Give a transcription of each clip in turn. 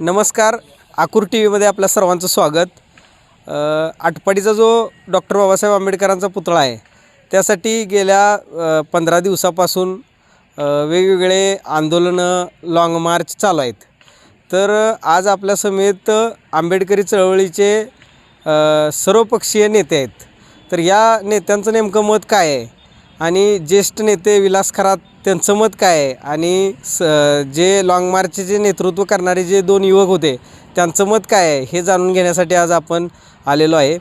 नमस्कार. आकूर टी व्हीमध्ये आपल्या सर्वांचं स्वागत. आटपाडीचा जो डॉक्टर बाबासाहेब आंबेडकरांचा पुतळा आहे त्यासाठी गेल्या पंधरा दिवसापासून वेगवेगळे आंदोलनं लाँग मार्च चालू आहेत. तर आज आपल्या समेत आंबेडकरी चळवळीचे सर्वपक्षीय नेते आहेत. तर या नेत्यांचं नेमकं मत काय आहे? आणि ज्येष्ठ नेते विलास खरात त्यांचं मत काय आहे? आणि स जे लाँग मार्चचे नेतृत्व करणारे जे दोन युवक होते त्यांचं मत काय आहे? हे जाणून घेण्यासाठी आज आपण आलेलो आहे.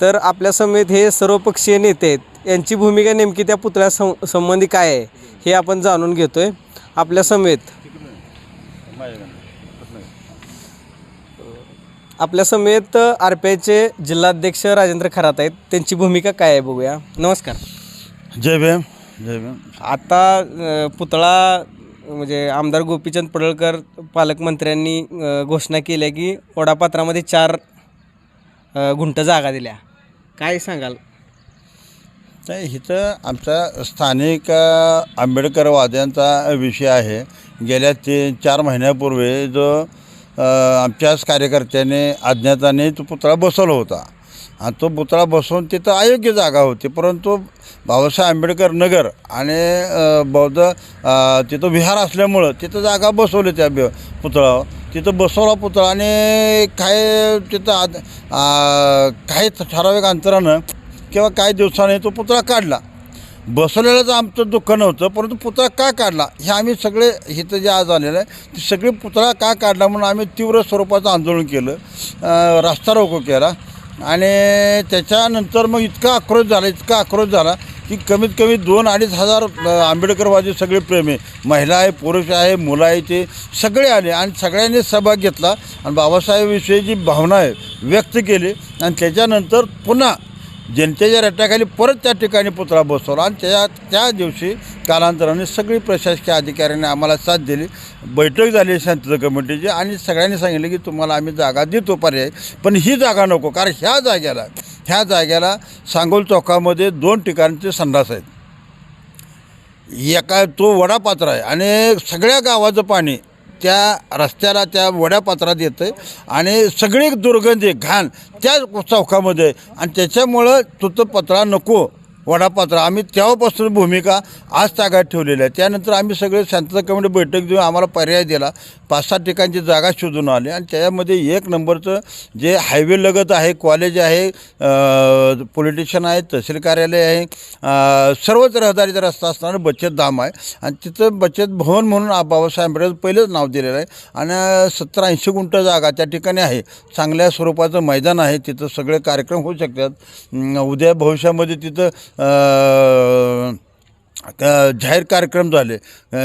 तर आपल्या समेत हे सर्वपक्षीय नेते आहेत यांची भूमिका नेमकी त्या पुतळ्या सं संबंधी काय आहे हे आपण जाणून घेतो आहे आपल्या समेत. आपल्या समेत आर पी आयचे जिल्हाध्यक्ष राजेंद्र खरात आहेत. त्यांची भूमिका काय आहे बघूया. नमस्कार. जय जय भीम. आता अ, पुतळा म्हणजे आमदार गोपीचंद पडळकर पालकमंत्र्यांनी अ, घोषणा केल्या की ओढापात्रामध्ये चार अ, गुंठ जागा दिल्या. काय सांगाल? तर इथं आमचा स्थानिक अ, आंबेडकरवाद्यांचा विषय आहे. गेल्या तीन चार महिन्यापूर्वी जो अ, आमच्याच कार्यकर्त्याने अज्ञाताने तो पुतळा बसवला होता. आणि तो पुतळा बसवून तिथं अयोग्य जागा होती. परंतु बाबासाहेब आंबेडकर नगर आणि बौद्ध तिथं विहार असल्यामुळं तिथं जागा बसवली त्या बि- तिथं बसवला पुतळा आणि काय तिथं आद काही ठराविक अंतरानं किंवा काही दिवसाने तो पुतळा काढला. बसवलेलंच आमचं दुःख नव्हतं परंतु पुतळा का काढला? हे आम्ही सगळे इथं जे आज आलेलं आहे ते सगळे पुतळा का काढला म्हणून आम्ही तीव्र स्वरूपाचं आंदोलन केलं रास्ता रोको केला. आणि त्याच्यानंतर मग इतका आक्रोश झाला इतका आक्रोश झाला की कमीत कमी दोन अडीच हजार आंबेडकरवादी सगळे प्रेमी महिला आहे पुरुष आहे मुलं आहे ते सगळे आले आणि सगळ्यांनी सहभाग घेतला. आणि बाबासाहेबविषयी जी भावना आहे व्यक्त केली. आणि त्याच्यानंतर पुन्हा जनतेच्या रट्ट्याखाली परत त्या ठिकाणी पुतळा बसवला आणि त्या त्या दिवशी कालांतराने सगळी प्रशासकीय अधिकाऱ्यांनी आम्हाला साथ दिली. बैठक झाली शांतता कमिटीची आणि सगळ्यांनी सांगितलं की तुम्हाला आम्ही जागा देतो पर्याय पण ही जागा नको कारण ह्या जाग्याला ह्या जाग्याला सांगोल चौकामध्ये दोन ठिकाणचे संडास आहेत. एका तो वडापात्र आहे आणि सगळ्या गावाचं पाणी त्या रस्त्याला त्या वड्यापात्रात येतं आणि सगळी दुर्गंधी घाण त्या चौकामध्ये. आणि त्याच्यामुळं तो पत्रा नको. वडापात्र आम्ही तेव्हापासून भूमिका आज तागात ठेवलेली आहे त्यानंतर आम्ही सगळे शांतता कमिटी बैठक देऊन आम्हाला पर्याय दिला. पाच सात ठिकाणची जागा शोधून आली आणि त्याच्यामध्ये एक नंबरचं जे हायवे लगत आहे कॉलेज आहे पोलिटिशियन आहे तहसील कार्यालय आहे सर्वच रहदारीचा रस्ता असणारं बचत धाम आहे. आणि तिथं बचत भवन म्हणून बाबासाहेब आंबेडकर पहिलंच नाव दिलेलं आहे. आणि सत्तर ऐंशी गुंठ जागा त्या ठिकाणी आहे. चांगल्या स्वरूपाचं मैदान आहे. तिथं सगळे कार्यक्रम होऊ शकतात. उद्या भविष्यामध्ये तिथं अ, क- जाहीर कार्यक्रम झाले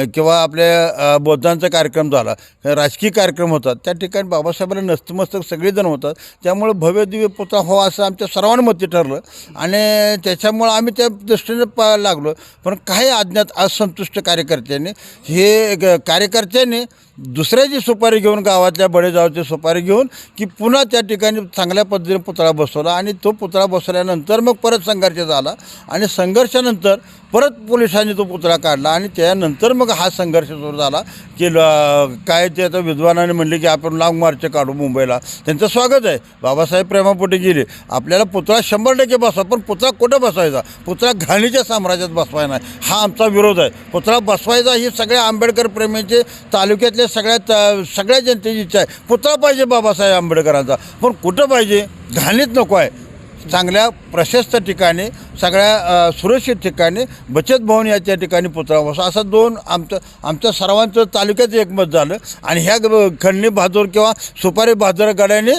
किंवा आपल्या बौद्धांचा कार्यक्रम झाला राजकीय कार्यक्रम होतात त्या ठिकाणी बाबासाहेबांना नस्तमस्तक सगळेजण होतात. त्यामुळे भव्य दिव्य पुतळा हवा असं आमच्या सर्वांमध्ये ठरलं. आणि त्याच्यामुळं आम्ही त्या दृष्टीने पा लागलो. पण काही अज्ञात असंतुष्ट कार्यकर्त्यांनी हे ग- कार्यकर्त्यांनी दुसऱ्याची सुपारी घेऊन गावातल्या बडेजावची सुपारी घेऊन की पुन्हा त्या ठिकाणी चांगल्या पद्धतीने पुतळा बसवला. आणि तो पुतळा बसवल्यानंतर मग परत संघर्ष झाला. आणि संघर्षानंतर परत पोलीस पोलिसांनी तो पुतळा काढला आणि त्यानंतर मग हा संघर्ष सुरू झाला की ल- काय ते आता विद्वानाने म्हणले की आपण लाँग मार्च काढू मुंबईला. त्यांचं स्वागत आहे. बाबासाहेब प्रेमापोटी गेले. आपल्याला पुतळा शंभर टक्के बसवा पण पुतळा कुठं बसवायचा? पुतळा घाणीच्या साम्राज्यात बसवायला नाही. हा आमचा विरोध आहे. पुतळा बसवायचा ही सगळ्या आंबेडकर प्रेमीचे तालुक्यातल्या सगळ्या सगळ्या जनतेची इच्छा आहे. पुतळा पाहिजे बाबासाहेब आंबेडकरांचा. पण कुठं पाहिजे? घाणीत नको आहे. चांगल्या प्रशस्त ठिकाणी सगळ्या सुरक्षित ठिकाणी बचत भवन याच्या ठिकाणी पुतळा बसा असं दोन आमचं आमच्या सर्वांचं तालुक्यात एकमत झालं. आणि ह्या खंडणी बहादूर किंवा सुपारी बहादूर गड्याने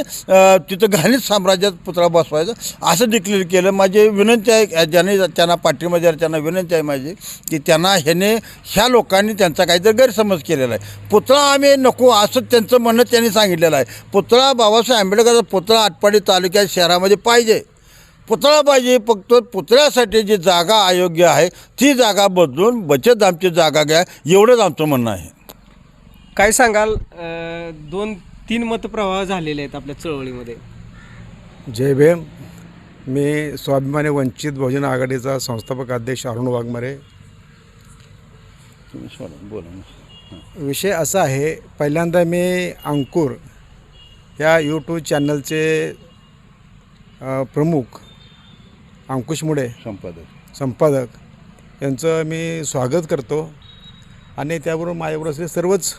तिथं घाणीत साम्राज्यात पुतळा बसवायचा. असं डिक्लेअर केलं. माझी विनंती आहे ज्याने त्यांना पाठिंबा त्यांना विनंती आहे माझी की त्यांना ह्याने ह्या लोकांनी त्यांचा काहीतरी गैरसमज केलेला आहे. पुतळा आम्ही नको असं त्यांचं म्हणणं त्यांनी सांगितलेलं आहे. पुतळा बाबासाहेब आंबेडकरचा पुतळा आटपाडी तालुक्यात शहरामध्ये पाहिजे. पुतळा पाहिजे फक्त पुतळ्यासाठी जी जागा अयोग्य आहे ती जागा बदलून बचत आमची जागा घ्या एवढंच आमचं म्हणणं आहे. काय सांगाल? अ, दोन तीन मतप्रवाह झालेले आहेत आपल्या चळवळीमध्ये. जय भीम. मी स्वाभिमानी वंचित बहुजन आघाडीचा संस्थापक अध्यक्ष अरुण वाघमारे. तुम्ही बोला विषय असा आहे पहिल्यांदा मी अंकुर ह्या यूट्यूब चॅनलचे अ, प्रमुख अंकुश मुडे संपादक. संपादक. यांचं मी स्वागत करतो. आणि त्याबरोबर माझ्याबरोबर असलेले सर्वच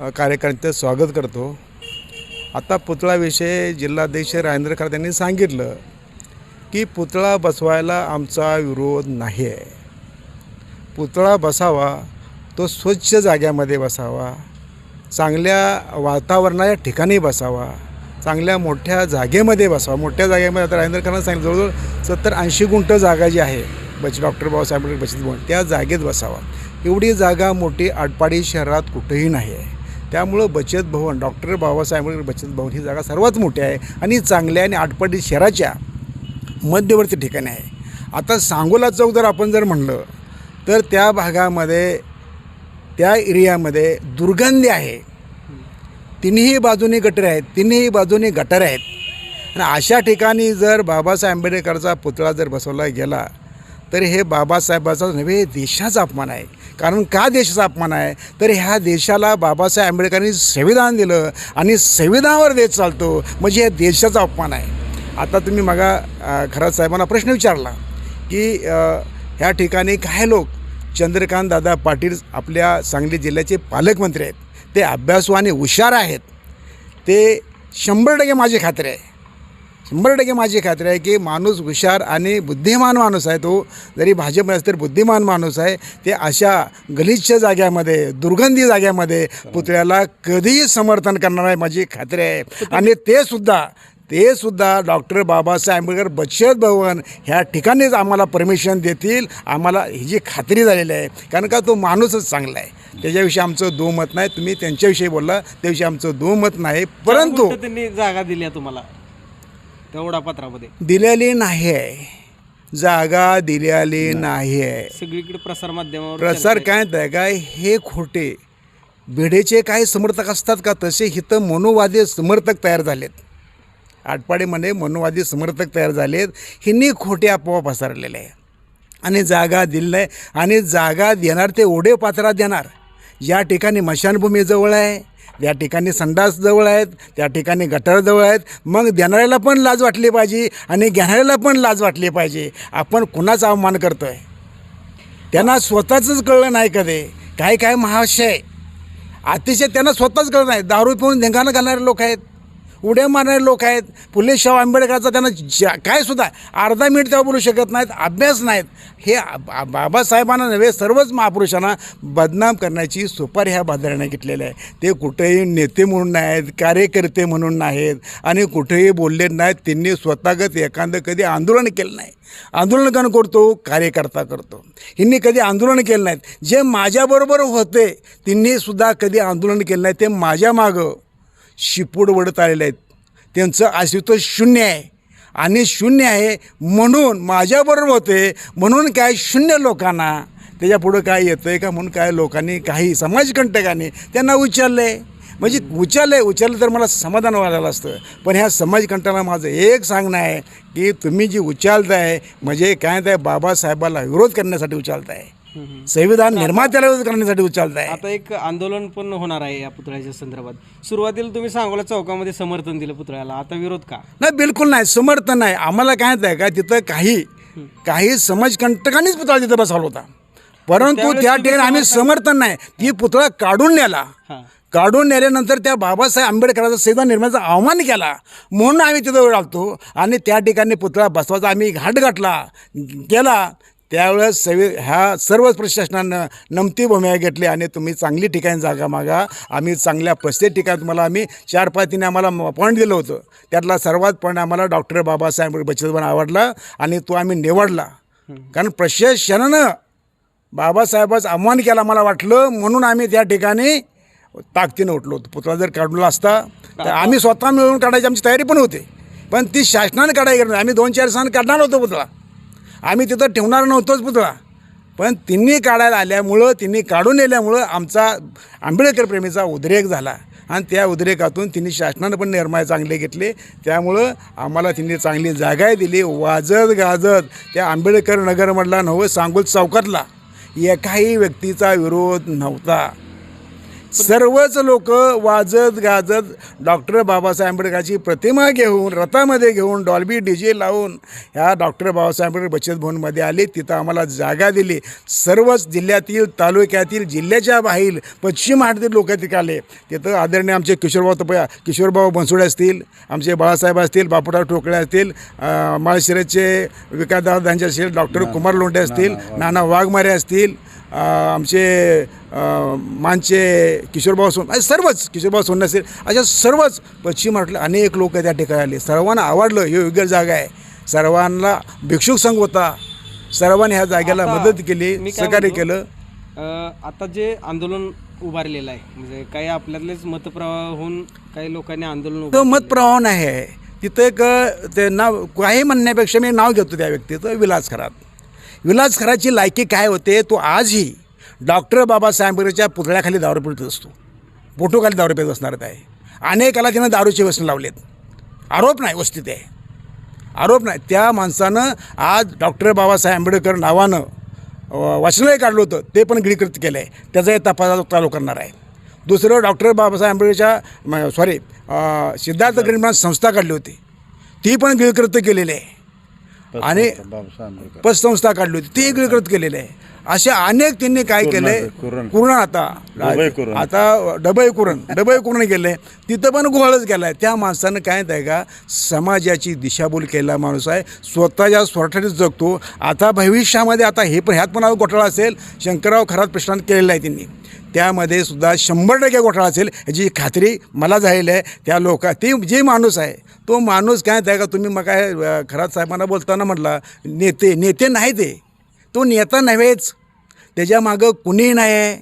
अ, कार्यकर्ते स्वागत करतो. आता पुतळाविषयी जिल्हाध्यक्ष राजेंद्र खरात यांनी सांगितलं की पुतळा बसवायला आमचा विरोध नाही आहे पुतळा बसावा तो स्वच्छ जाग्यामध्ये बसावा चांगल्या वातावरणाच्या ठिकाणी बसावा चांगल्या मोठ्या जागेमध्ये बसावा. मोठ्या जागेमध्ये आता राजेंद्रकरांना सांगितलं जवळजवळ सत्तर ऐंशी गुंठ जागा जी आहे बच डॉक्टर बाबासाहेब आंबेडकर बचत भवन त्या जागेत बसावा. एवढी जागा मोठी आटपाडी शहरात कुठेही नाही आहे. त्यामुळं बचत भवन डॉक्टर बाबासाहेब आंबेडकर बचत भवन ही जागा सर्वात मोठी आहे आणि चांगल्या आणि आटपाडी शहराच्या मध्यवर्ती ठिकाणी आहे. आता सांगोला चौक जर आपण जर म्हणलं तर त्या भागामध्ये त्या एरियामध्ये दुर्गंधी आहे. तिन्ही बाजूनी गटरे आहेत तिन्ही बाजूनी गटर आहेत. आणि अशा ठिकाणी जर बाबासाहेब आंबेडकरचा पुतळा जर बसवला गेला तर हे बाबासाहेबाचा नव्हे देशाचा अपमान आहे. कारण का देशाचा अपमान आहे? तर ह्या देशाला बाबासाहेब आंबेडकरांनी संविधान दिलं आणि संविधानावर देश चालतो. म्हणजे हे देशाचा अपमान आहे. आता तुम्ही मगा खरात साहेबांना प्रश्न विचारला की ह्या ठिकाणी काही लोक चंद्रकांत दादा पाटील आपल्या सांगली जिल्ह्याचे पालकमंत्री आहेत. ते अभ्यासू आणि हुशार आहेत. ते शंभर टक्के माझी खात्री आहे. शंभर टक्के माझी खात्री आहे की माणूस हुशार आणि बुद्धिमान माणूस आहे तो. जरी भाजपमध्ये असला तरी बुद्धिमान माणूस आहे. ते अशा गलिच्छ जाग्यामध्ये दुर्गंधी जाग्यामध्ये पुतळ्याला कधीही समर्थन करणार आहे माझी खात्री आहे. आणि ते सुद्धा ते सुद्धा डॉक्टर बाबासाहेब आंबेडकर बचत भवन ह्या ठिकाणीच आम्हाला परमिशन देतील. आम्हाला ही जी खात्री झालेली आहे कारण का तो माणूसच चांगला आहे. त्याच्याविषयी आमचं दुमत नाही. तुम्ही त्यांच्याविषयी बोलला त्याविषयी आमचं दुमत नाही. परंतु त्यांनी जागा दिल्या तुम्हाला तेवढा पत्रामध्ये दिलेली नाही आहे. जागा दिलेली नाही. आहे. सगळीकडे प्रसार माध्यमावर प्रसार काय काय हे खोटे. भिडेचे काही समर्थक असतात का? तसे हिथं मनोवादी समर्थक तयार झालेत. आटपाडीमध्ये मनोवादी समर्थक तयार झाले आहेत हिनी खोटे अफवा पसरलेले आहे आणि जागा दिली आहे आणि जागा देणार ते ओढे पात्रात देणार. ज्या ठिकाणी मशानभूमीजवळ आहे त्या ठिकाणी संडास जवळ आहेत त्या ठिकाणी गटार जवळ आहेत. मग देणाऱ्याला पण लाज वाटली पाहिजे आणि घेणाऱ्याला पण लाज वाटली पाहिजे. आपण कुणाचा अवमान करतो आहे त्यांना स्वतःचंच कळलं नाही कधी. काय काय महाशय? अतिशय त्यांना स्वतःच कळलं नाही. दारू पिऊन धिंगाणं घालणारे लोक आहेत. उड्या मारणारे लोक आहेत. फुले शाहू आंबेडकरचा त्यांना ज्या काय सुद्धा अर्धा मिनिट तेव्हा बोलू शकत नाहीत अभ्यास नाहीत. हे बा- बाबासाहेबांना नव्हे सर्वच महापुरुषांना बदनाम करण्याची सुपारी ह्या बाजाराने घेतलेली आहे. ते कुठेही नेते म्हणून नाहीत कार्यकर्ते म्हणून नाहीत आणि कुठेही बोलले नाहीत. त्यांनी स्वतःगत एखादं कधी आंदोलन केलं नाही. आंदोलन कोण करतो? कार्यकर्ता करतो. ह्यांनी कधी आंदोलन केलं नाहीत. जे माझ्याबरोबर होते त्यांनी सुद्धा कधी आंदोलन केलं नाही. ते माझ्या मागं शिपूड वडत आलेले आहेत. त्यांचं अस्तित्व शून्य आहे. आणि शून्य आहे म्हणून माझ्याबरोबर होते म्हणून काय शून्य लोकांना त्याच्या पुढं काय येतं आहे का म्हणून काय लोकांनी काही समाजकंटकांनी त्यांना विचारलं आहे म्हणजे उचललं आहे तर मला समाधान वाटायला असतं. पण ह्या समाजकंटाला माझं एक सांगणं आहे की तुम्ही जी उचालताय म्हणजे काय ते बाबासाहेबाला विरोध करण्यासाठी उचालताय. संविधान निर्मात्याला विरोध करण्यासाठी उचलताय. आता एक आंदोलन पण होणार आहे या पुतळ्याच्या संदर्भात. सुरुवातीला तुम्ही सांगोला चौकामध्ये समर्थन दिलं पुतळ्याला. आता विरोध का? नाही बिलकुल नाही. समर्थन नाही. आम्हाला काय आहे का तिथं काही काही समाजकंटकांनीच पुतळा तिथं बसवला होता. परंतु त्या ठिकाणी आम्ही समर्थन नाही. ती पुतळा काढून नेला. काढून नेल्यानंतर त्या बाबासाहेब आंबेडकराचा संविधान निर्माणाचा अवमान केला. म्हणून आम्ही तिथं राहतो. आणि त्या ठिकाणी पुतळा बसवायचा आम्ही घाट गाठला केला. त्यावेळेस सवी ह्या सर्वच प्रशासनानं नमती भूमिका घेतली आणि तुम्ही चांगली ठिकाणी जागा मागा. आम्ही चांगल्या प्रत्येक ठिकाणी तुम्हाला आम्ही चार पातीने आम्हाला पॉईंट दिलं होतं. त्यातला सर्वात पॉईंट आम्हाला डॉक्टर बाबासाहेब बचत आवडला आणि तो आम्ही निवडला. कारण प्रशासनानं बाबासाहेबाचा आव्हान केला मला वाटलं म्हणून आम्ही त्या ठिकाणी ताकदीनं उठलो होतो. पुतळा जर काढला असता तर आम्ही स्वतः मिळून काढायची आमची तयारी पण होती. पण ती शासनाने काढायची आम्ही दोन चार सण काढणार होतो पुतळा. आम्ही तिथं ठेवणार नव्हतोच पुतळा. पण तिन्ही काढायला आल्यामुळं तिन्ही काढून नेल्यामुळं आमचा आंबेडकर प्रेमीचा उद्रेक झाला. आणि त्या उद्रेकातून तिने शासनानं पण निर्माण चांगले घेतले. त्यामुळं आम्हाला तिने चांगली जागाही दिली. वाजत गाजत त्या आंबेडकर नगरमधला नवं सांगोल चौकातला एकाही व्यक्तीचा विरोध नव्हता. सर्वच लोक वाजत गाजत डॉक्टर बाबासाहेब आंबेडकरांची प्रतिमा घेऊन रथामध्ये घेऊन डॉल्बी डी जे लावून ह्या डॉक्टर बाबासाहेब आंबेडकर बचत भवनमध्ये आले. तिथं आम्हाला जागा दिली. सर्वच जिल्ह्यातील तालुक्यातील जिल्ह्याच्या बाहेर पश्चिम महाराष्ट्रातील लोक तिथे आले. तिथं आदरणीय आमचे किशोरभाऊ तप किशोरभाऊ बनसोडे असतील आमचे बाळासाहेब असतील बापूराव ठोकळे असतील अं, माळशिरसचे विकासदादा असतील डॉक्टर कुमार लोंढे असतील नाना वाघमारे असतील आमचे मानचे किशोरभाऊ सोन असे सर्वच किशोरभाऊ सोन असतील अशा सर्वच पश्चिम महाराष्ट्रातले अनेक लोक त्या ठिकाणी आले. सर्वांना आवडलं हे योग्य जागा आहे. सर्वांना भिक्षुक संघ होता. सर्वांनी ह्या जागेला मदत केली सहकार्य केलं. आता जे आंदोलन उभारलेलं आहे म्हणजे काही आपल्यातलेच मतप्रवाह होऊन काही लोकांनी आंदोलन तो उभारलेलं मत प्रवाह नाही आहे. तिथं एक ते नाव काही म्हणण्यापेक्षा मी नाव घेतो त्या व्यक्तीचं विलास खरात विलास खराची लायकी काय होते तो आजही डॉक्टर बाबासाहेब आंबेडकरच्या पुतळ्याखाली दारू पिळत असतो. फोटोखाली दारू पिळत असणार आहे अनेकाला त्यानं दारूचे व्यसन लावलेत. आरोप नाही वस्तीत आहे. आरोप नाही. त्या माणसानं आज डॉक्टर बाबासाहेब आंबेडकर नावानं वाचनालय काढलं होतं. ते पण गिळीकृत केलं आहे त्याचाही तपास चालू करणार आहे. दुसरं डॉक्टर बाबासाहेब आंबेडकरच्या सॉरी सिद्धार्थ गरीब संस्था काढली होती. ती पण गिळकृत केलेली आहे. आणि पतसंस्था काढली होती. ती गिळकृत केलेली आहे. असे अनेक त्यांनी काय केलंय कुरण. आता. आता डबई कुरण डबई कुरण गेले तिथं पण गोहळच गेलाय त्या माणसानं काय आहे का? समाजाची दिशाभूल केलेला माणूस आहे. स्वतःच्या स्वराठानेच जगतो. आता भविष्यामध्ये आता हे पण ह्यात पण घोटाळा असेल. शंकरराव खरात प्रश्नांत केलेला आहे त्यांनी. त्यामध्ये सुद्धा शंभर टक्के घोटाळा असेल. ह्याची खात्री मला झालेली आहे. त्या लोक ते जे माणूस आहे तो माणूस काय आहे का? तुम्ही मग काय खरात साहेबांना बोलताना म्हटला नेते नेते नाही ते तो नेता नव्हेच. त्याच्या मागं कुणीही नाही आहे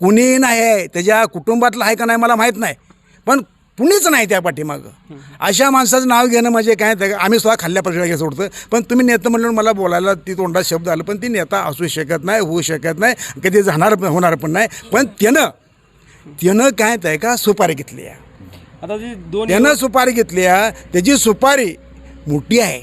कुणीही नाही आहे त्याच्या कुटुंबातलं आहे का नाही मला माहीत नाही. पण कुणीच नाही त्या पाठीमागं. अशा माणसाचं नाव घेणं म्हणजे काय? ते आम्ही स्वतः खाल्ल्या प्रश्न घ्यायचं होतं पण तुम्ही नेतं म्हणून मला बोलायला ती तोंडात शब्द आलं. पण ती नेता असू शकत नाही होऊ शकत नाही कधी जाणार पण- होणार पण नाही. पण त्यानं त्यानं काय आहे का सुपारी घेतली आहे. आता जी दोन त्यानं सुपारी घेतली आहे. त्याची सुपारी मोठी आहे.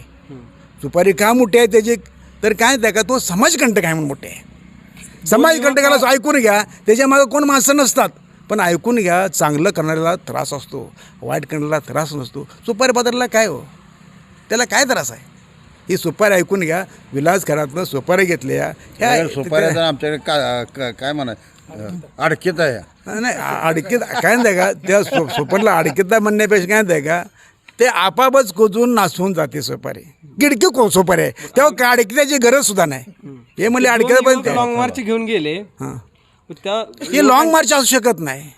सुपारी का मोठी आहे? त्याची तर काय आहे का तो समाजकंटक आहे म्हणून मोठे आहे. समाजकंटकाला ऐकून घ्या त्याच्या मागं कोण माणसं नसतात. पण ऐकून घ्या चांगलं करणाऱ्याला त्रास असतो वाईट करणाऱ्याला त्रास नसतो. सुपारी पात्राला काय हो? त्याला काय त्रास आहे? ही सुपारी ऐकून घ्या विलास घरातनं सुपारी घेतल्या ह्या सुपाऱ्याचा आमच्याकडे का- काय म्हणा अडकेत आहे. नाही अडकीत काय नाही का त्या सुपरला अडकीत म्हणण्यापेक्षा काय नाही का ते आपापच कोजून नाचवून जाते सुपारी. गिडकी को सुपारी. आहे तेव्हा का अडकित्याची गरज सुद्धा नाही. हे म्हणले अडकीत पण ते. लॉंग मार्च घेऊन गेले. हां. त्या हे लॉंग मार्च असू शकत नाही.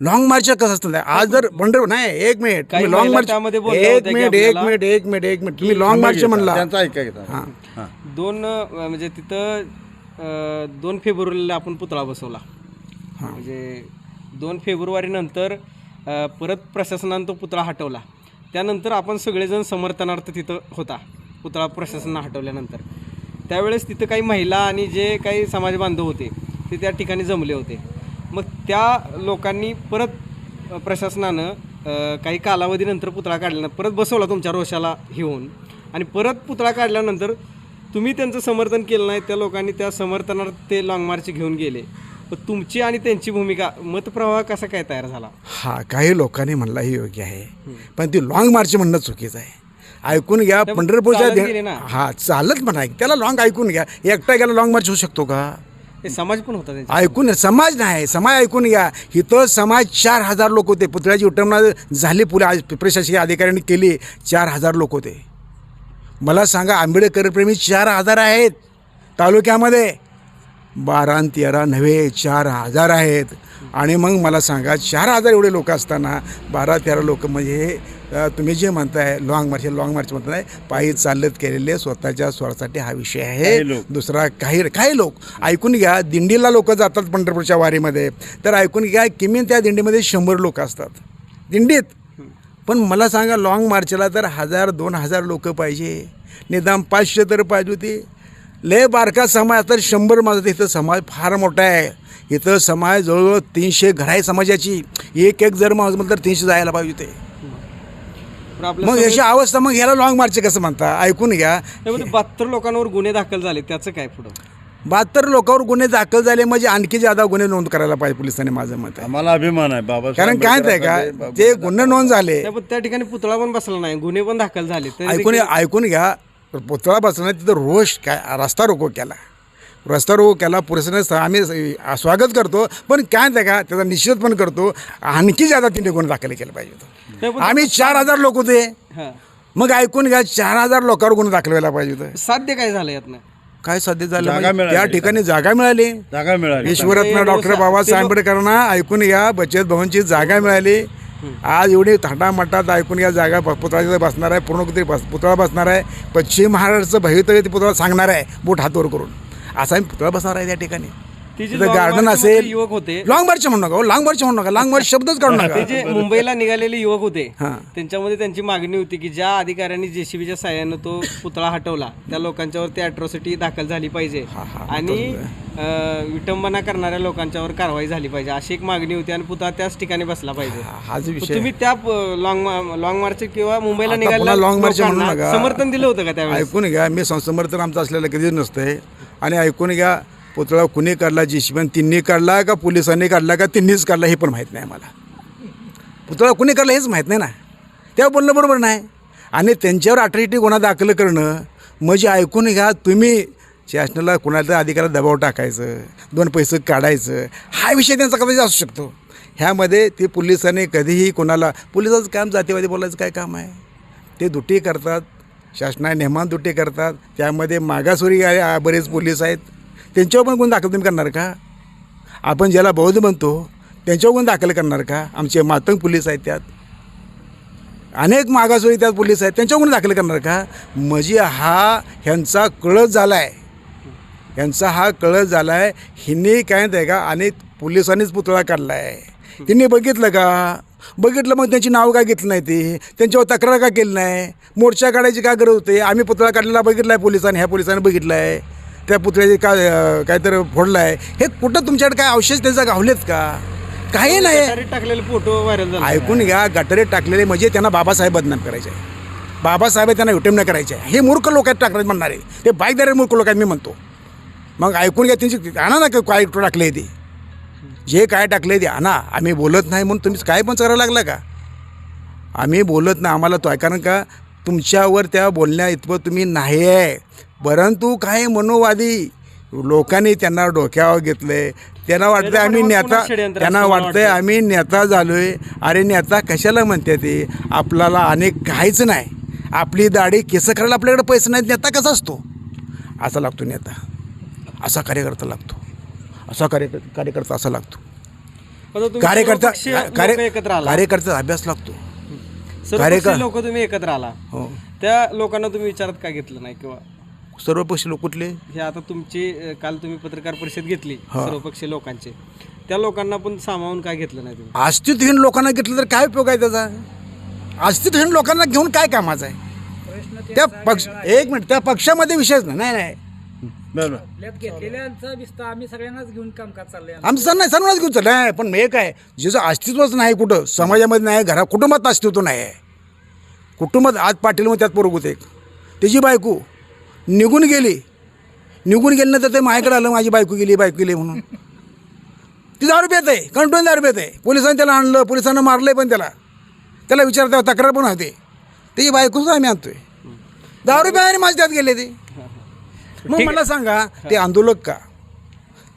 लॉंग मार्च कसं असतं? आज जर पंढर नाही एक मिनिट काही तुम्ही लॉंग महिला मार्च त्यामध्ये बोलल्या एक होत्या की मिनिट एक आपल्याला- मिनिट एक मिनिट एक मिनिट तुम्ही लॉंग मार्च म्हणला. त्यांचा ऐका घेता हां. दोन अ, म्हणजे तिथं अ, दोन फेब्रुवारीला आपण पुतळा बसवला. म्हणजे दोन फेब्रुवारी नंतर परत प्रशासनानं तो पुतळा हटवला. त्यानंतर आपण सगळेजण समर्थनार्थ तिथं होता पुतळा प्रशासनानं हटवल्यानंतर. त्यावेळेस तिथं काही महिला आणि जे काही समाज बांधव होते ते त्या ठिकाणी जमले होते. मग त्या लोकांनी परत प्रशासनानं काही कालावधीनंतर पुतळा काढल्यानंतर परत बसवला तुमच्या रोषाला घेऊन आणि परत पुतळा काढल्यानंतर तुम्ही त्यांचं समर्थन केलं नाही त्या लोकांनी त्या समर्थनार्थ ते लाँग मार्च घेऊन गेले. पण तुमची आणि त्यांची भूमिका मतप्रवाह कसा काय तयार झाला? हा काही लोकांनी म्हणला हे योग्य आहे. पण ती लॉंग मार्च म्हणणं चुकीचं आहे. ऐकून घ्या पंढरपूरच्या. हा चालत म्हणा. त्याला लॉंग ऐकून घ्या. एकटा गेला लॉंग मार्च होऊ शकतो का? हे समाज पण होता ऐकून. समाज नाही समाज ऐकून घ्या. इथं समाज चार हजार लोक होते. पुतळ्याची विटंबना झाली पुढे. आज प्रशासकीय अधिकाऱ्यांनी केली. चार हजार लोक होते. मला सांगा आंबेडकर प्रेमी चार हजार आहेत तालुक्यामध्ये. बारा तेरा नव्हे चार हजार आहेत. आणि मग मला सांगा चार हजार एवढे लोक असताना बारा तेरा लोक म्हणजे तुम्ही जे म्हणताय लॉंग मार्च लॉंग मार्च म्हणताय पायी चालत केलेले स्वतःच्या स्वरासाठी हा विषय आहे. दुसरा काही काही लोक. ऐकून घ्या दिंडीला लोक जातात पंढरपूरच्या वारीमध्ये. तर ऐकून घ्या किमीन त्या दिंडीमध्ये शंभर लोक असतात. दिंडीत. पण मला सांगा लाँग मार्चला तर हजार दोन हजार लोक पाहिजे. निदान पाचशे तर पाहिजे होती. लय बारका समाज तर शंभर माझं इथं समाज फार मोठा आहे. इथं समाज जवळजवळ तीनशे घर आहे समाजाची. एक एक जर माझं म्हटलं तर तीनशे जायला पाहिजे आपल्या मग याची अवस्था मग ह्याला लाँग मार्च कसं म्हणता? ऐकून घ्या. बहात्तर लोकांवर गुन्हे दाखल झाले त्याचं काय पुढं? बहात्तर लोकांवर गुन्हे दाखल झाले म्हणजे आणखी ज्यादा गुन्हे नोंद करायला पाहिजे पोलिसांनी माझं मत आहे. आम्हाला अभिमान आहे बाबा कारण काय आहे का? ते गुन्हे नोंद झाले. त्या त्या ठिकाणी पुतळा पण बसला नाही गुन्हे पण दाखल झाले. तरी ऐकून ऐकून घ्या. पुतळा बसणार तिथं रोष काय रस्ता रोको केला. रस्ता रोको केला पुरेसने आम्ही स्वागत करतो पण काय आहे का त्याचा निषेध पण करतो आणखी ज्यादा तिने गुन्हे दाखल केले पाहिजे नाही, होतं. आम्ही चार हजार लोक होते. मग ऐकून घ्या चार हजार लोकांवर गुन्हे दाखल व्हायला पाहिजे होतं. साध्य काय झालं यातनं? काय साध्य झालं? जागा म्हणजे. त्या ठिकाणी जागा मिळाली. जागा मिळाली. ईश्वरत्न डॉक्टर बाबासाहेब आंबेडकरांना ऐकून घ्या बचत भवनची जागा मिळाली. आज एवढी थाटामाटात ऐकून या जागा पुतळा बसणार आहे पूर्ण कुठे बस पुतळा बसणार आहे पश्चिम महाराष्ट्राचं भवितव्य ते पुतळा सांगणार आहे बोट हातवर करून. असा आम्ही पुतळा बसणार आहे त्या ठिकाणी. तिथं गार्डन असेल युवक होते लॉंग मार्च म्हणू नका लॉंग मार्च म्हणू नका लॉंग मार्च शब्दच काढू ते नका जे मुंबईला निघालेले युवक होते हां. त्यांच्यामध्ये त्यांची मागणी होती की ज्या अधिकाऱ्यांनी जेसीबीच्या साह्यानं तो पुतळा हटवला त्या लोकांच्यावरती अॅट्रॉसिटी दाखल झाली पाहिजे आणि विटंबना करणाऱ्या लोकांच्यावर कारवाई झाली पाहिजे अशी एक मागणी होती आणि पुतळा त्याच ठिकाणी बसला पाहिजे हाच पण विषय तुम्ही त्या लॉंग लॉंग मार्च किंवा मुंबईला म्हणू लोकांना नका. समर्थन दिलं होतं का त्यावेळेस ऐकून घ्या मी समर्थन आमचं असलेलं कधीच नसतंय आणि ऐकून घ्या पुतळा कुणी काढला जीसीबी तिन्ही काढला का पोलिसांनी काढला का तिन्हीच काढला हे पण माहीत नाही मला पुतळा कुणी काढला हेच माहीत नाही ना. तेव्हा बोलणं बरोबर नाही. आणि त्यांच्यावर अट्रॅक्टी गुन्हा दाखल करणं म्हणजे ऐकून घ्या तुम्ही शासनाला कुणाला तर अधिकारात दबाव टाकायचं दोन पैसे काढायचं हा विषय त्यांचा कदाचित असू शकतो. ह्यामध्ये ते पोलिसांनी कधीही कोणाला पोलिसाचं काम जातीवादी बोलायचं काय काम आहे? ते दुटी करतात शासनाने नेमान दुटी करतात त्यामध्ये मागासवरी बरेच पोलीस आहेत. त्यांच्यावर पण गुन्हे दाखल तुम्ही करणार का? आपण ज्याला बौद्ध म्हणतो त्यांच्यावर गुन्हे दाखल करणार का? आमचे मातंग पोलीस आहेत त्यात. अनेक मागासवर्गीय त्यात पोलीस आहेत त्यांच्यावर गुन्हे दाखल करणार का? म्हणजे हा ह्यांचा कळस झाला आहे यांचा हा कळस झाला आहे हिने काय आहे का? आणि पोलिसांनीच पुतळा काढला आहे तिने बघितलं का? बघितलं मग त्यांची नावं का घेतली नाही ती? त्यांच्यावर तक्रार का केली नाही? मोर्चा काढायची का गरज होते? आम्ही पुतळा काढलेला बघितला आहे पोलिसांनी ह्या पोलिसांनी बघितलं आहे त्या पुतळ्याचे का काहीतरी फोडलं आहे. हे कुठं तुमच्याकडे काय अवशेष त्यांचा गावलेत का? काही नाही. टाकलेले फोटो व्हायरल ऐकून घ्या गटारे टाकलेले म्हणजे त्यांना बाबासाहेब बदनाम करायचे. आहे बाबासाहेब त्यांना विटंबना करायचे. आहे हे मूर्ख लोक आहेत टाकणार म्हणणारे. ते बाईकदार मूर्ख लोक आहेत मी म्हणतो. मग ऐकून घ्या त्यांची आणा ना काय काय टाकले ते. जे काय टाकले ते आणा. आम्ही बोलत नाही म्हणून तुम्ही काय पण करायला लागला का? आम्ही बोलत नाही. आम्हाला तो आहे कारण का तुमच्यावर त्या बोलण्या इतपत तुम्ही नाही आहे परंतु काही मनोवादी लोकांनी त्यांना डोक्यावर घेतलंय त्यांना वाटतं आम्ही नेता त्यांना वाटतंय वाटतं. आम्ही नेता झालोय. अरे नेता कशाला म्हणते ते? आपल्याला अनेक काहीच नाही. आपली दाढी केस करायला आपल्याकडे पैसे नाहीत. नेता कसा असतो? असा लागतो नेता असा कार्यकर्ता लागतो. असा कार्य कार्यकर्ता असा लागतो. कार्यकर्ता कार्य एकत्र आला. कार्यकर्ता अभ्यास लागतो. सर्वपक्षीय लोक तुम्ही एकत्र आला. हो. त्या लोकांना तुम्ही विचारात का घेतलं नाही? किंवा सर्वपक्षी लोक कुठले? हे आता तुमची अं, काल तुम्ही पत्रकार परिषद घेतली सर्वपक्षीय लोकांचे. त्या लोकांना पण सामावून का घेतलं नाही तुम्ही? अस्तित्वहीन लोकांना घेतलं तर काय उपयोग आहे त्याचा? अस्तित्वहीन लोकांना घेऊन काय कामाचं आहे? त्या पक्ष एक मिनिट त्या पक्षामध्ये विषयच नाही. नाही नाही. बरोबर आपल्यात घेतलेल्यांचा विस्तार आम्ही सगळ्यांनाच घेऊन कामकाज चाललंय आमचं. सण नाही सर्वांनाच घेऊन चाललं आहे पण एक आहे ज्याचं अस्तित्वच नाही कुठं समाजामध्ये नाही घरा कुटुंबात अस्तित्व नाही. आहे कुटुंबात आज पाटीलमध्ये त्यात पोरग होते. त्याची बायको निघून गेली. निघून गेल्यानंतर ते माझ्याकडे आलं माझी बायको गेली बायको गेली म्हणून. ती दारू पेत आहे कंटिन्यू दारू पेत आहे पोलिसांनी त्याला आणलं पोलिसांना मारलंय पण त्याला. त्याला विचारता तक्रार पण होते. त्याची बायकोच आम्ही आणतोय. दारू प्यायने माझ्या त्यात गेले ते. मग मला सांगा ते आंदोलक का?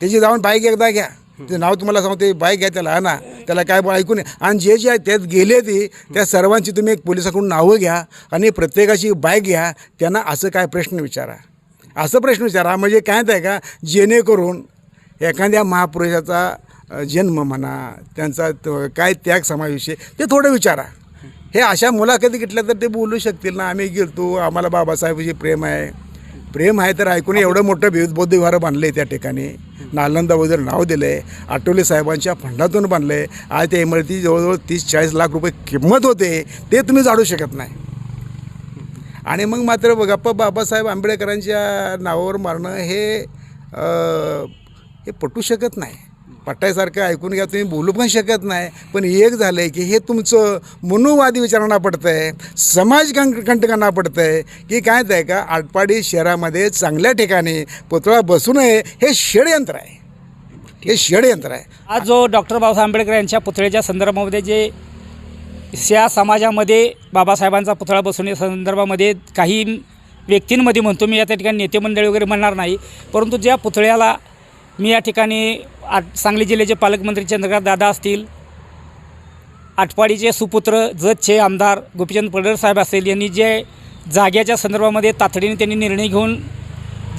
त्याची जाऊन बाईक एकदा घ्या. ते नाव तुम्हाला सांगते बाईक घ्या त्याला आणा त्याला काय बा- ऐकून आणि जे जे आहे त्यात गेले ते त्या सर्वांची तुम्ही एक पोलिसाकडून नावं घ्या आणि प्रत्येकाची बाईक घ्या. त्यांना असं काय प्रश्न विचारा. असं प्रश्न विचारा. म्हणजे काय आहे का? जेणेकरून एखाद्या महापुरुषाचा जन्म म्हणा त्यांचा काय त्याग समाविषय ते थोडं विचारा. हे अशा मुलाखती घेतल्या तर ते बोलू शकतील ना. आम्ही गेलतो आम्हाला बाबासाहेबाची प्रेम आहे. प्रेम आहे तर ऐकून एवढं मोठं बौद्ध विहार बांधलं आहे त्या ठिकाणी. नालंदा वगैरे नाव दिलं आहे आठवले साहेबांच्या फंडातून बांधलं. आहे आज त्या इमारती जवळजवळ तीस चाळीस लाख रुपये किंमत होते ते तुम्ही जाडू शकत नाही. आणि मग मात्र गप्पा बाबासाहेब आंबेडकरांच्या नावावर मारणं हे हे पटू शकत नाही. पट्ट्यासारखं ऐकून घ्या तुम्ही बोलू पण शकत नाही. पण एक झालं आहे की हे तुमचं मनोवादी विचारांना पडतं आहे समाज कं कंटकांना पडतं आहे की काय आहे का आटपाडी शहरामध्ये चांगल्या ठिकाणी पुतळा बसू नये हे षडयंत्र आहे. हे षडयंत्र आहे. आज जो डॉक्टर बाबासाहेब आंबेडकर यांच्या पुतळ्याच्या संदर्भामध्ये जे या समाजामध्ये बाबासाहेबांचा पुतळा बसवण्या संदर्भामध्ये काही व्यक्तींमध्ये म्हणतो मी या त्या ठिकाणी नेते मंडळी वगैरे म्हणणार नाही परंतु ज्या पुतळ्याला मी या ठिकाणी आट सांगली जिल्ह्याचे पालकमंत्री चंद्रकांत दादा असतील. आटपाडीचे सुपुत्र जतचे आमदार गोपीचंद पडर साहेब असेल यांनी जे जाग्याच्या संदर्भामध्ये तातडीने त्यांनी निर्णय घेऊन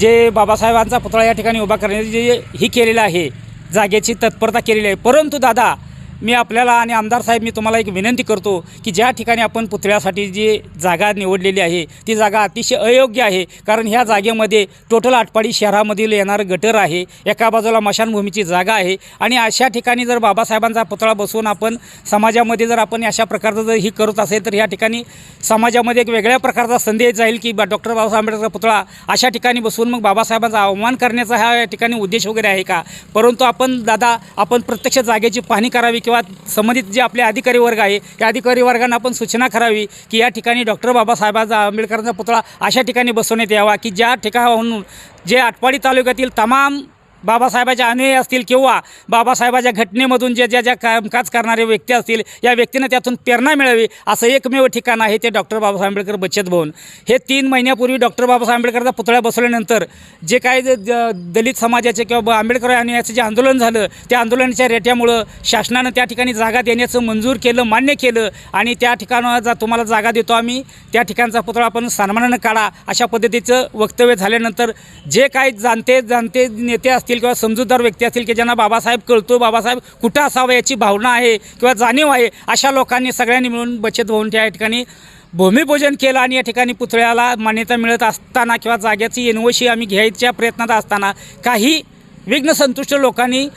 जे बाबासाहेबांचा पुतळा या ठिकाणी उभा करण्याची जे ही केलेलं आहे जागेची तत्परता केलेली आहे. परंतु दादा मी आपल्याला आणि आमदार साहेब मी तुम्हाला एक विनंती करतो की ज्या ठिकाणी आपण पुतळ्यासाठी जी जागा निवडलेली आहे ती जागा अतिशय अयोग्य आहे. कारण ह्या जागेमध्ये टोटल आटपाडी शहरामधील येणारं गटर आहे एका बाजूला मशानभूमीची जागा आहे आणि अशा ठिकाणी जर बाबासाहेबांचा पुतळा बसवून आपण समाजामध्ये जर आपण अशा प्रकारचं जर ही करत असेल तर ह्या ठिकाणी समाजामध्ये एक वेगळ्या प्रकारचा संदेश जाईल की बा डॉक्टर बाबासाहेब आंबेडकर पुतळा अशा ठिकाणी बसवून मग बाबासाहेबांचा अवमान करण्याचा हा या ठिकाणी उद्देश वगैरे आहे का? परंतु आपण दादा आपण प्रत्यक्ष जागेची पाहणी करावी किंवा संबंधित जे आपले अधिकारी वर्ग आहे त्या अधिकारी वर्गांना आपण सूचना करावी की या ठिकाणी डॉक्टर बाबासाहेबांचा आंबेडकरांचा पुतळा अशा ठिकाणी बसवण्यात यावा की ज्या ठिकाणाहून जे आटपाडी तालुक्यातील तमाम बाबासाहेबाच्या अनुयायी असतील किंवा बाबासाहेबाच्या घटनेमधून जे ज्या ज्या कामकाज करणारे व्यक्ती असतील या व्यक्तींना त्यातून प्रेरणा मिळावी असं एकमेव ठिकाण आहे ते डॉक्टर बाबासाहेब आंबेडकर बचत भवन. हे तीन महिन्यापूर्वी डॉक्टर बाबासाहेब आंबेडकरचा पुतळा बसवल्यानंतर जे काय ज- दलित समाजाचे किंवा ब- आंबेडकर अनुयायाचं जे आंदोलन झालं त्या आंदोलनाच्या रेट्यामुळं शासनानं त्या ठिकाणी जागा देण्याचं मंजूर केलं मान्य केलं आणि त्या ठिकाणं जा तुम्हाला जागा देतो आम्ही. त्या ठिकाणचा पुतळा आपण सन्मानानं काढा अशा पद्धतीचं वक्तव्य झाल्यानंतर जे काय जाणते जाणते नेते असतील किंवा समजूतदार व्यक्ती असतील की ज्यांना बाबासाहेब कळतो बाबासाहेब कुठं असावं याची भावना आहे किंवा जाणीव आहे अशा लोकांनी सगळ्यांनी मिळून बचत भवन त्या ठिकाणी भूमिपूजन केलं आणि या ठिकाणी पुतळ्याला मान्यता मिळत असताना किंवा जाग्याची एनओशी आम्ही घ्यायच्या प्रयत्नात असताना काही विघ्न संतुष्ट लोकांनी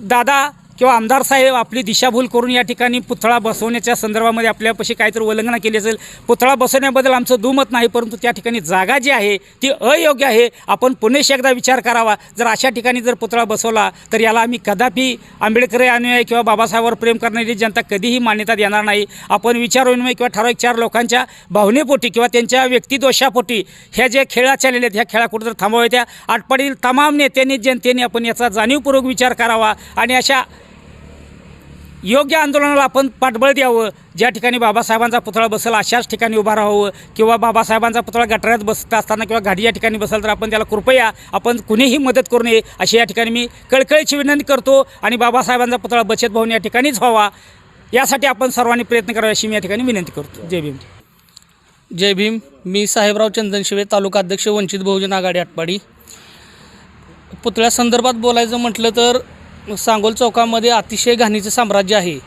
दादा किंवा आमदार साहेब आपली दिशाभूल करून या ठिकाणी पुतळा बसवण्याच्या संदर्भामध्ये आपल्यापाशी काहीतरी उल्लंघना केली असेल पुतळा बसवण्याबद्दल आमचं दुमत नाही परंतु त्या ठिकाणी जागा जी आहे ती अयोग्य आहे. आपण पुणेश एकदा विचार करावा. जर अशा ठिकाणी जर पुतळा बसवला तर याला आम्ही कदापि आंबेडकर अनुयायी किंवा बाबासाहेबांवर प्रेम करणारी जनता कधीही मान्यता देणार नाही. आपण विचारविनिमय किंवा ठराविक चार लोकांच्या भावनेपोटी किंवा त्यांच्या व्यक्तिदोषापोटी ह्या जे खेळा चाललेल्या आहेत ह्या खेळा कुठं तर थांबवाव्या त्या आटपाडील तमाम नेत्यांनी जनतेने आपण याचा जाणीवपूर्वक विचार करावा. आणि अशा योग्य आंदोलनाला आपण पाठबळ द्यावं. ज्या ठिकाणी बाबासाहेबांचा पुतळा बसेल अशाच ठिकाणी उभा राहावं. किंवा बाबासाहेबांचा पुतळा गटाऱ्यात बसत असताना किंवा गाडी या ठिकाणी बसेल तर आपण त्याला कृपया आपण कुणीही मदत करू नये अशी या ठिकाणी मी कळकळीची विनंती करतो. आणि बाबासाहेबांचा पुतळा बचत भवन या ठिकाणीच व्हावा. यासाठी आपण सर्वांनी प्रयत्न करावे अशी मी या ठिकाणी विनंती करतो. जय भीम. जय भीम. मी साहेबराव चंदनशिवे तालुका अध्यक्ष वंचित बहुजन आघाडी आटपाडी. पुतळ्यासंदर्भात बोलायचं म्हटलं तर सांगोल चौकामध्ये अतिशय घाणीचं साम्राज्य आहे.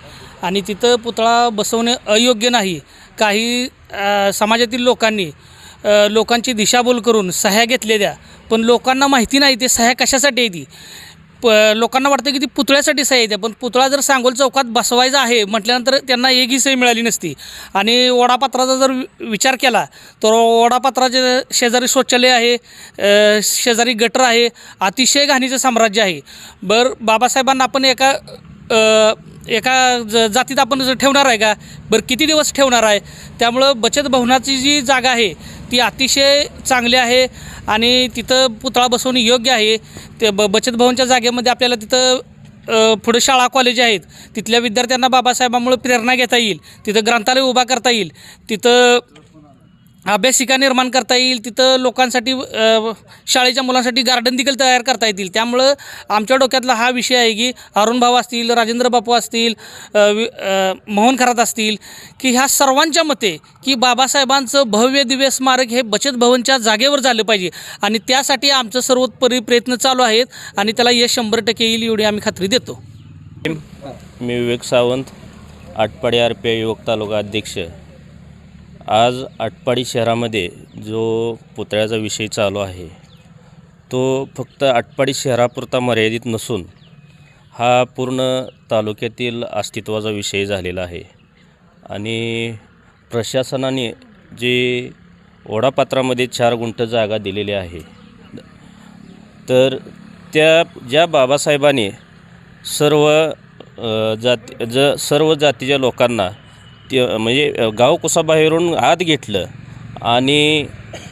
आणि तिथं पुतळा बसवणे अयोग्य नाही. काही समाजातील लोकांनी लोकांची दिशाभूल करून सह्या घेतलेल्या पण लोकांना माहिती नाही ते सह्या कशासाठी येते प लोकांना वाटतं की ती पुतळ्यासाठी सही येते पण पुतळा जर सांगोल चौकात बसवायचा आहे म्हटल्यानंतर त्यांना एकही सही मिळाली नसती. आणि वडापात्राचा जर वि- विचार केला तर वडापात्राचे शेजारी शौचालय आहे शेजारी गटर आहे अतिशय घाणीचं साम्राज्य आहे. बरं बाबासाहेबांना आपण एका एका ज जातीत आपण ठेवणार आहे का? बरं किती दिवस ठेवणार आहे? त्यामुळं बचत भवनाची जी जागा आहे ती अतिशय चांगली आहे आणि तिथं पुतळा बसवणे योग्य आहे. ते ब बचत भवनच्या जागेमध्ये आपल्याला तिथं पुढं पुढे शाळा कॉलेज आहेत. तिथल्या विद्यार्थ्यांना बाबासाहेबांमुळे प्रेरणा घेता येईल. तिथं ग्रंथालय उभा करता येईल. तिथं अभ्यासिका निर्माण करता येईल. तिथं लोकांसाठी शाळेच्या मुलांसाठी गार्डन देखील तयार करता येतील. त्यामुळं आमच्या डोक्यातला हा विषय आहे की अरुण भाऊ असतील राजेंद्र बापू असतील मोहन खरात असतील की ह्या सर्वांच्या मते की बाबासाहेबांचं भव्य दिव्य स्मारक हे बचत भवनच्या जागेवर झालं पाहिजे. आणि त्यासाठी आमचं सर्वोत्परी प्रयत्न चालू आहेत आणि त्याला यश शंभर टक्के येईल एवढी आम्ही खात्री देतो. मी विवेक सावंत आटपाडी आर पी युवक तालुका अध्यक्ष. आज आटपाडी शहरामध्ये जो पुतळ्याचा विषय चालू आहे तो फक्त आटपाडी शहरापुरता मर्यादित नसून हा पूर्ण तालुक्यातील अस्तित्वाचा विषय झालेला आहे. आणि प्रशासनाने जे ओढापात्रामध्ये चार गुंठ जागा दिलेली आहे तर त्या ज्या बाबासाहेबांनी सर्व जाती ज सर्व जातीच्या लोकांना ते म्हणजे गाव कुसाबाहेरून आत घेतलं. आणि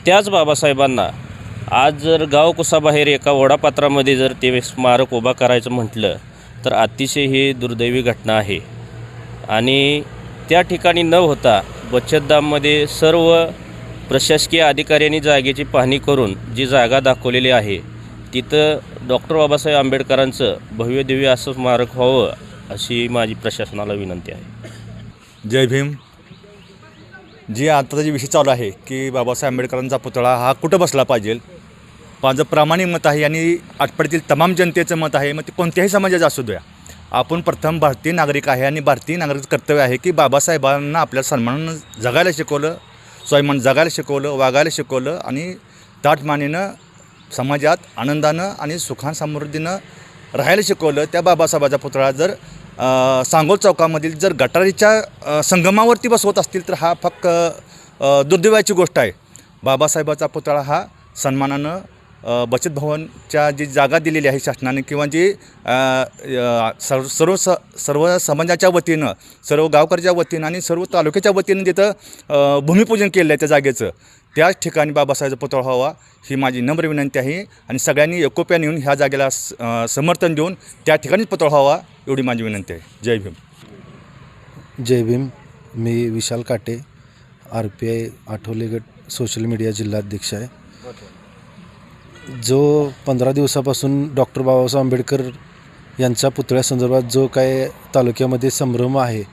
त्याच बाबासाहेबांना आज जर गाव कुसाबाहेर एका ओढापात्रामध्ये जर ते स्मारक उभा करायचं म्हटलं तर अतिशय ही दुर्दैवी घटना आहे. आणि त्या ठिकाणी न होता बचतदाममध्ये सर्व प्रशासकीय अधिकाऱ्यांनी जागेची पाहणी करून जी जागा दाखवलेली आहे तिथं डॉक्टर बाबासाहेब आंबेडकरांचं भव्यदिव्य असं स्मारक व्हावं अशी माझी प्रशासनाला विनंती आहे. जय भीम. जी आता जे विषय चालू आहे की बाबासाहेब आंबेडकरांचा पुतळा हा कुठं बसला पाहिजे? माझं प्रामाणिक मत आहे आणि आठवड्यातील तमाम जनतेचं मत आहे. मग ते कोणत्याही समाजाचं असू द्या. आपण प्रथम भारतीय नागरिक आहे आणि भारतीय नागरिक कर्तव्य आहे की बाबासाहेबांना आपल्या सन्मानानं जगायला शिकवलं स्वाभिमान जगायला शिकवलं वागायला शिकवलं आणि ताटमानीनं समाजात आनंदानं आणि सुखान समृद्धीनं राहायला शिकवलं. त्या बाबासाहेबाचा पुतळा जर सांगोल चौकामधील जर गटारीच्या संगमावरती बसवत असतील तर हा फक्त दुर्दैवाची गोष्ट आहे. बाबासाहेबाचा पुतळा हा सन्मानानं बचत भवनच्या जी जागा दिलेली आहे शासनाने किंवा जी सर्व सर्व स सर्व समाजाच्या वतीनं सर्व गावकऱ्याच्या वतीनं आणि सर्व तालुक्याच्या वतीनं तिथं भूमिपूजन केलं आहे त्या जागेचं त्याच ठिकाणी बाबासाहेबचा पुतळा व्हावा ही माझी नम्र विनंती आहे आणि सगळ्यांनी एकोप्याने येऊन ह्या जागेला समर्थन देऊन त्या ठिकाणीच पुतळा व्हावा एवढी माझी विनंती आहे. जय भीम. जय भीम. मी Vishal Kate R P I Athawale गट सोशल मीडिया जिल्हाध्यक्ष आहे. जो पंधरा दिवसापासून डॉक्टर बाबासाहेब आंबेडकर यांच्या पुतळ्यासंदर्भात जो काय तालुक्यामध्ये संभ्रम आहे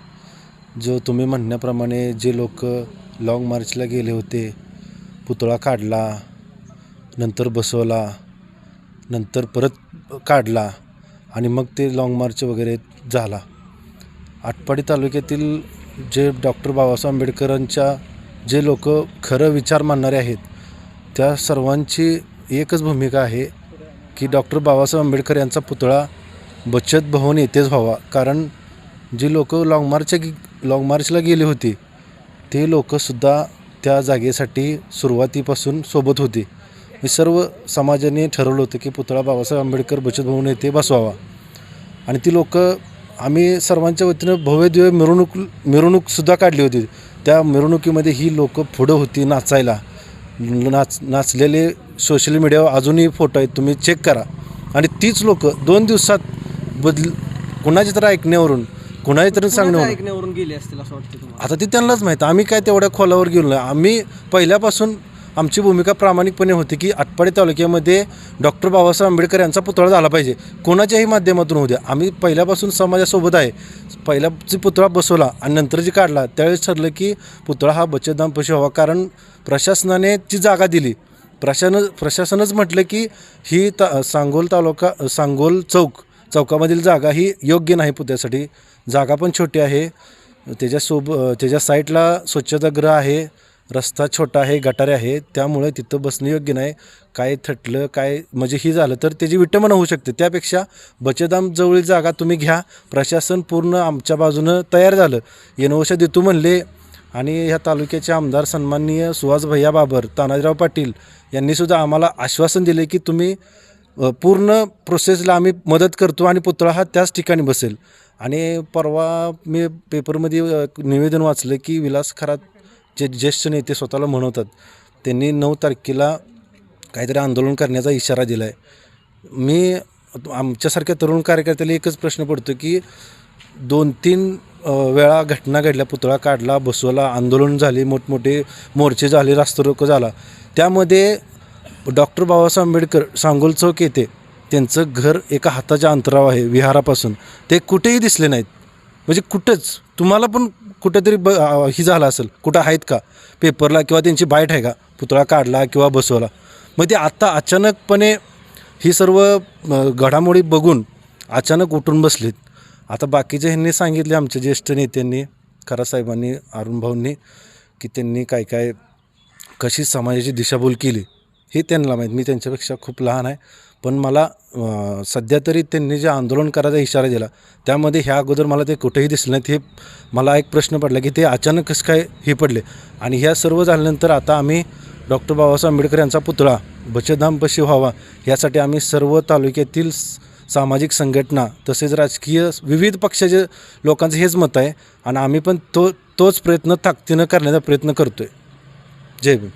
जो तुम्ही म्हणण्याप्रमाणे जे लोक लाँग मार्चला गेले होते पुतळा काढला नंतर बसवला नंतर परत काढला आणि मग ते लाँग मार्च वगैरे झाला. आटपाडी तालुक्यातील जे डॉक्टर बाबासाहेब आंबेडकरांच्या जे लोक खरं विचार मानणारे आहेत त्या सर्वांची एकच भूमिका आहे की डॉक्टर बाबासाहेब आंबेडकर यांचा पुतळा बचत भवन येथेच व्हावा. कारण जी लोक लाँग मार्च लाँग मार्चला गेली होती ते लोकसुद्धा त्या जागेसाठी सुरुवातीपासून सोबत होती. हे सर्व समाजाने ठरवलं होतं की पुतळा बाबासाहेब आंबेडकर बचत भवन येथे बसवावा. आणि ती लोक आम्ही सर्वांच्या वतीनं भव्य दिव्य मिरवणूक मिरवणूकसुद्धा काढली होती. त्या मिरवणुकीमध्ये ही लोक पुढं होती नाचायला. नाच नाचलेले सोशल मीडियावर अजूनही फोटो आहेत तुम्ही चेक करा. आणि तीच लोक दोन दिवसात बदल कुणाच्या तर ऐकण्यावरून कुणाच्या तरी ऐकण्यावरून गेले असतील असं वाटतं तुम्हाला? आता ते त्यांनाच माहीत. आम्ही काय तेवढ्या खोलावर गेलो नाही. आम्ही पहिल्यापासून आमची भूमिका प्रामाणिकपणे होती की आटपाडी तालुक्यामध्ये डॉक्टर बाबासाहेब आंबेडकर यांचा पुतळा झाला पाहिजे. कोणाच्याही माध्यमातून होऊ द्या. आम्ही पहिल्यापासून समाजासोबत आहे. पहिल्याची पुतळा बसवला आणि नंतर जी काढला त्यावेळेस ठरलं की पुतळा हा बचतदानपाशी व्हावा. कारण प्रशासनाने ती जागा दिली. प्रशासन प्रशासनच म्हटलं की ही ता सांगोल तालुका सांगोल चौक चौकामधील जागा ही योग्य नाही पुत्यासाठी. जागा पण छोटी आहे. त्याच्यासोब त्याच्या साईडला स्वच्छतागृह आहे. रस्ता छोटा आहे गटारे आहे त्यामुळे तिथं बसणं योग्य नाही. काय थटलं काय म्हणजे ही झालं तर त्याची विटंबना होऊ शकते. त्यापेक्षा बचतदाम जवळील जागा तुम्ही घ्या. प्रशासन पूर्ण आमच्या बाजूनं तयार झालं. येनवशा देतो म्हणले. आणि ह्या तालुक्याचे आमदार सन्माननीय सुहास भैया बाबर तानाजीराव पाटील यांनीसुद्धा आम्हाला आश्वासन दिले की तुम्ही पूर्ण प्रोसेसला आम्ही मदत करतो आणि पुतळा हा त्याच ठिकाणी बसेल. आणि परवा मी पेपरमध्ये निवेदन वाचलं की विलास खरात जे ज्येष्ठ नेते स्वतःला म्हणवतात त्यांनी नऊ तारखेला काहीतरी आंदोलन करण्याचा इशारा दिला आहे मी आमच्यासारख्या तरुण कार्यकर्त्याला एकच प्रश्न पडतो की दोन तीन वेळा घटना घडल्या पुतळा काढला बसवला आंदोलन झाले मोठमोठे मोर्चे झाले रास्तारोको झाला. त्यामध्ये डॉक्टर बाबासाहेब आंबेडकर सांगोल चौक येथे त्यांचं घर एका हाताच्या अंतरावर आहे विहारापासून. ते कुठेही दिसले नाहीत. म्हणजे कुठंच. तुम्हाला पण कुठेतरी ब ही झालं असेल. कुठं आहेत का? पेपरला किंवा त्यांची बाईट आहे का? पुतळा काढला किंवा बसवला. मग ते आत्ता अचानकपणे ही सर्व घडामोडी बघून अचानक उठून बसलेत. आता बाकीचे ह्यांनी सांगितले आमच्या ज्येष्ठ नेत्यांनी खरासाहेबांनी अरुणभाऊंनी की त्यांनी काय काय कशी समाजाची दिशाभूल केली. हे त्यांना माहीत. मी त्यांच्यापेक्षा खूप लहान आहे. पण मला सध्या तरी त्यांनी जे आंदोलन करायचा इशारा दिला त्यामध्ये ह्या अगोदर मला ते कुठेही दिसलं नाहीत हे मला एक प्रश्न पडला की ते अचानक कसं काय हे पडले? आणि ह्या सर्व झाल्यानंतर आता आम्ही डॉक्टर बाबासाहेब आंबेडकर यांचा पुतळा बचतधामपाशी व्हावा यासाठी आम्ही सर्व तालुक्यातील सामाजिक संघटना तसेच राजकीय विविध पक्षाचे लोकांचं हेच मत आहे. आणि आम्ही पण तो तोच प्रयत्न ताकदीनं करण्याचा प्रयत्न करतो आहे जय भीम.